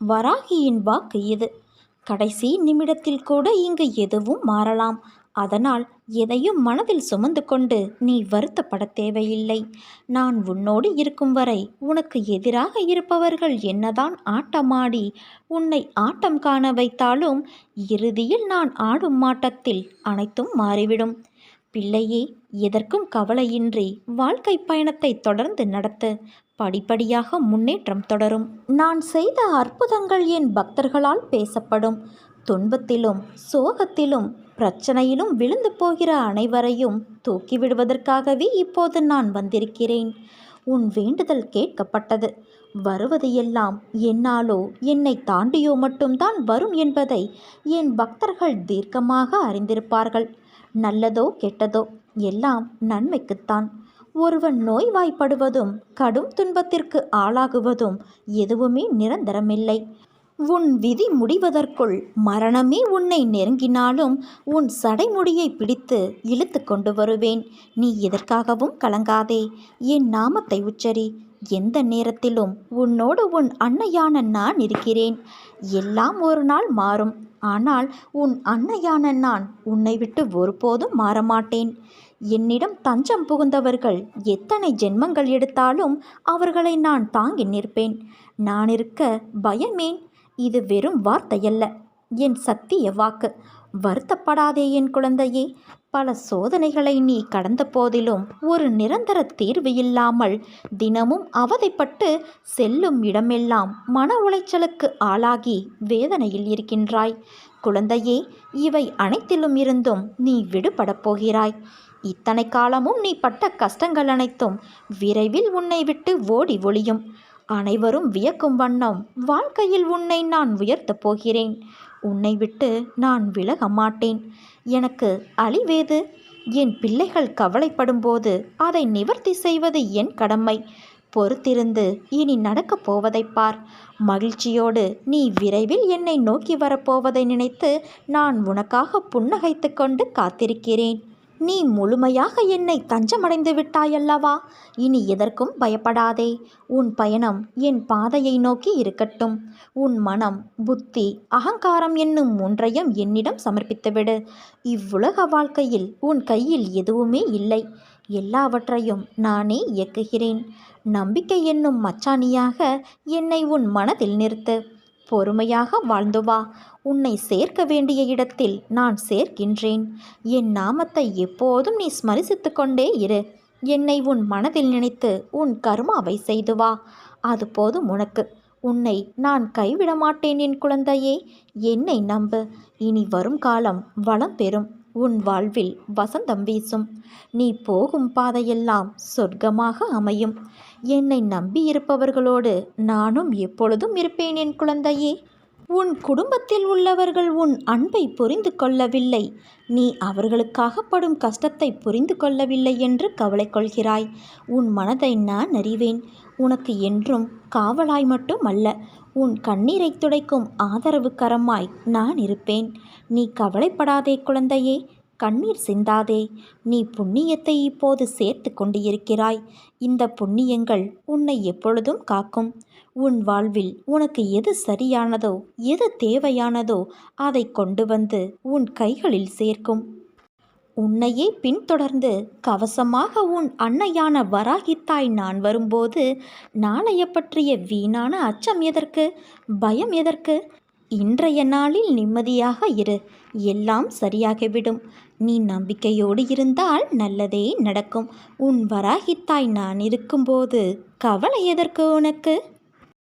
வராகியின் வாக்கு இது. கடைசி நிமிடத்தில் கூட இங்கு எதுவும் மாறலாம். அதனால் எதையும் மனதில் சுமந்து கொண்டு நீ வருத்தப்பட தேவையில்லை. நான் உன்னோடு இருக்கும் வரை உனக்கு எதிராக இருப்பவர்கள் என்னதான் ஆட்டமாடி உன்னை ஆட்டம் காண வைத்தாலும் இறுதியில் நான் ஆடும் மாட்டத்தில் அனைத்தும் மாறிவிடும். பிள்ளையே எதற்கும் கவலையின்றி வாழ்க்கை பயணத்தை தொடர்ந்து நடத்து. படிப்படியாக முன்னேற்றம் தொடரும். நான் செய்த அற்புதங்கள் என் பக்தர்களால் பேசப்படும். துன்பத்திலும் சோகத்திலும் பிரச்சனையிலும் விழுந்து போகிற அனைவரையும் தூக்கிவிடுவதற்காகவே இப்போது நான் வந்திருக்கிறேன். உன் வேண்டுதல் கேட்கப்பட்டது. வருவது எல்லாம் என்னாலோ என்னை தாண்டியோ மட்டும்தான் வரும் என்பதை என் பக்தர்கள் தீர்க்கமாக அறிந்திருப்பார்கள். நல்லதோ கெட்டதோ எல்லாம் நன்மைக்குத்தான். ஒருவன் நோய்வாய்ப்படுவதும் கடும் துன்பத்திற்கு ஆளாகுவதும் எதுவுமே நிரந்தரமில்லை. உன் விதி முடிவதற்குள் மரணமே உன்னை நெருங்கினாலும் உன் சடைமுடியை பிடித்து இழுத்து கொண்டு வருவேன். நீ எதற்காகவும் கலங்காதே. என் நாமத்தை உச்சரி. எந்த நேரத்திலும் உன்னோடு உன் அன்னையான நான் இருக்கிறேன். எல்லாம் ஒரு நாள் மாறும். ஆனால் உன் அன்னையான நான் உன்னை விட்டு ஒருபோதும் மாறமாட்டேன். என்னிடம் தஞ்சம் புகுந்தவர்கள் எத்தனை ஜென்மங்கள் எடுத்தாலும் அவர்களை நான் தாங்கி நிற்பேன். நான் இருக்க பயமேன்? இது வெறும் வார்த்தையல்ல. என் சத்திய வாக்கு. வருத்தப்படாதே என் குழந்தையே. பல சோதனைகளை நீ கடந்த போதிலும் ஒரு நிரந்தர தீர்வு இல்லாமல் தினமும் அவதைப்பட்டு செல்லும் இடமெல்லாம் மன உளைச்சலுக்கு ஆளாகி வேதனையில் இருக்கின்றாய். குழந்தையே இவை அனைத்திலும் இருந்தும் நீ விடுபடப் போகிறாய். இத்தனை காலமும் நீ பட்ட கஷ்டங்கள் அனைத்தும் விரைவில் உன்னை விட்டு ஓடி ஒளியும். அனைவரும் வியக்கும் வண்ணம் வாழ்க்கையில் உன்னை நான் உயர்த்தப் போகிறேன். உன்னை விட்டு நான் விலக மாட்டேன். எனக்கு அழிவேது? என் பிள்ளைகள் கவலைப்படும்போது அதை நிவர்த்தி செய்வது என் கடமை. பொறுத்திருந்து இனி நடக்கப் போவதைப் பார். மகிழ்ச்சியோடு நீ விரைவில் என்னை நோக்கி வரப்போவதை நினைத்து நான் உனக்காக புன்னகைத்து கொண்டு காத்திருக்கிறேன். நீ முழுமையாக என்னை தஞ்சமடைந்து விட்டாயல்லவா? இனி எதற்கும் பயப்படாதே. உன் பயணம் என் பாதையை நோக்கி இருக்கட்டும். உன் மனம் புத்தி அகங்காரம் என்னும் மூன்றையும் என்னிடம் சமர்ப்பித்துவிடு. இவ்வுலக வாழ்க்கையில் உன் கையில் எதுவுமே இல்லை. எல்லாவற்றையும் நானே இயக்குகிறேன். நம்பிக்கை என்னும் மச்சானியாக என்னை உன் மனதில் நிறுத்து. பொறுமையாக வாழ்ந்து வா. உன்னை சேர்க்க வேண்டிய இடத்தில் நான் சேர்க்கின்றேன். என் நாமத்தை எப்போதும் நீ ஸ்மரிசித்து கொண்டே இரு. என்னை உன் மனதில் நினைத்து உன் கர்மாவை செய்து வா. அது போதும் உனக்கு. உன்னை நான் கைவிட மாட்டேன் என் குழந்தையே. என்னை நம்பு. இனி வரும் காலம் வளம் பெறும். உன் வாழ்வில் வசந்தம் வீசும். நீ போகும் பாதையெல்லாம் சொர்க்கமாக அமையும். என்னை நம்பியிருப்பவர்களோடு நானும் எப்பொழுதும் இருப்பேன் என் குழந்தையே. உன் குடும்பத்தில் உள்ளவர்கள் உன் அன்பை புரிந்து கொள்ளவில்லை. நீ அவர்களுக்காக படும் கஷ்டத்தை புரிந்து கொள்ளவில்லை என்று கவலை கொள்கிறாய். உன் மனதை நான் அறிவேன். உனக்கு என்றும் காவலாய் மட்டும் அல்ல உன் கண்ணீரை துடைக்கும் ஆதரவு கரமாய் நான் இருப்பேன். நீ கவலைப்படாதே குழந்தையே கண்ணீர் சிந்தாதே நீ புண்ணியத்தை இப்போது சேர்த்து கொண்டிருக்கிறாய். இந்த புண்ணியங்கள் உன்னை எப்பொழுதும் காக்கும். உன் வாழ்வில் உனக்கு எது சரியானதோ எது தேவையானதோ அதை கொண்டு வந்து உன் கைகளில் சேர்க்கும். உன்னையே பின்தொடர்ந்து கவசமாக உன் அன்னையான வராகித்தாய் நான் வரும்போது நாளைய பற்றிய வீணான அச்சம் எதற்கு? பயம் எதற்கு? இன்றைய நாளில் நிம்மதியாக இரு. எல்லாம் சரியாகிவிடும். நீ நம்பிக்கையோடு இருந்தால் நல்லதே நடக்கும். உன் வராகித்தாய் நான் இருக்கும்போது கவலை எதற்கு உனக்கு?